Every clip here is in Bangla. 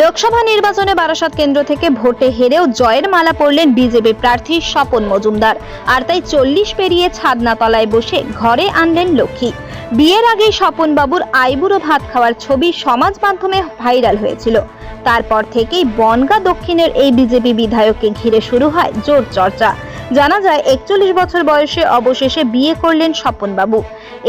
লোকসভা নির্বাচনে বারাসাত কেন্দ্র থেকে ভোটে হেরেও জয়ের মালা পড়লেন বিজেপি প্রার্থী স্বপন মজুমদার। আর তাই চল্লিশ পেরিয়ে ছাদনা তলায় বসে ঘরে আনলেন লক্ষ্মী। বিয়ের আগেই স্বপন বাবুর আইবুড়ো ভাত খাওয়ার ছবি সমাজ মাধ্যমে ভাইরাল হয়েছিল। তারপর থেকেই বনগা দক্ষিণের এই বিজেপি বিধায়ককে ঘিরে শুরু হয় জোর চর্চা। জানা যায়, একচল্লিশ বছর বয়সে অবশেষে বিয়ে করলেন স্বপনবাবু।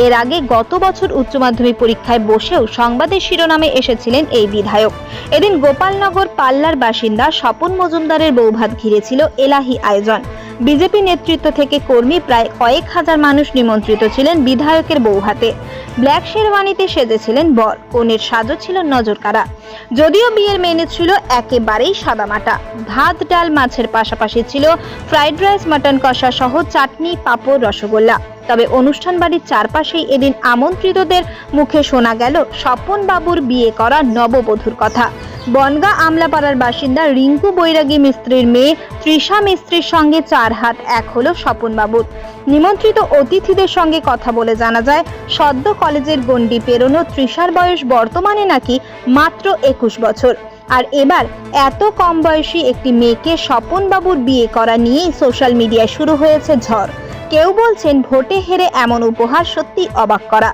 এর আগে গত বছর উচ্চ মাধ্যমিক পরীক্ষায় বসেও সংবাদের শিরোনামে এসেছিলেন এই বিধায়ক। এদিন গোপালনগর পাল্লার বাসিন্দা স্বপন মজুমদারের বৌভাত ঘিরেছিল এলাহি আয়োজন। বিজেপি নেতৃত্ব থেকে কর্মী প্রায় কয়েক হাজার মানুষ নিমন্ত্রিত ছিলেন বিধায়কের বৌভাতে ব্ল্যাক শেরওয়ানিতে সেজেছিলেন বর। কনের সাজও ছিল নজরকাড়া। যদিও বিয়ের মেনু ছিল একেবারেই সাদামাটা। ভাত, ডাল, মাছের পাশাপাশি ছিল ফ্রাইড রাইস, মাটন কষা সহ চাটনি, পাঁপড়, রসগোল্লা। তবে অনুষ্ঠান বাড়ির চারপাশেই এদিন আমন্ত্রিতদের মুখে শোনা গেল স্বপন বাবুর বিয়ে করা নববধূর কথা। বনগা আমলাপাড়ার বাসিন্দা রিঙ্কু বৈরাগী মিস্ত্রির মেয়ে তৃষা মিস্ত্রির সঙ্গে চার হাত এক হলো স্বপন বাবুর নিমন্ত্রিত অতিথিদের সঙ্গে কথা বলে জানা যায়, সদ্য কলেজের গণ্ডি পেরোনো তৃষার বয়স বর্তমানে নাকি মাত্র একুশ বছর। আর এবার এত কম বয়সী একটি মেয়েকে স্বপন বাবুর বিয়ে করা নিয়েই সোশ্যাল মিডিয়ায় শুরু হয়েছে ঝড়। কেউ বলছেন ভোটে হেরে এমন উপহার সত্যি অবাক করা।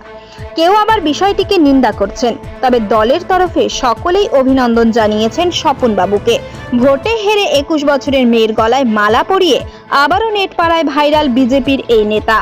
কেউ আবার বিষয়টিকে নিন্দা করছেন। তবে দলের তরফে সকলেই অভিনন্দন জানিয়েছেন স্বপন বাবুকে ভোটে হেরে একুশ বছরের মেয়ের গলায় মালা পরিয়ে আবারও নেটপাড়ায় ভাইরাল বিজেপির এই নেতা।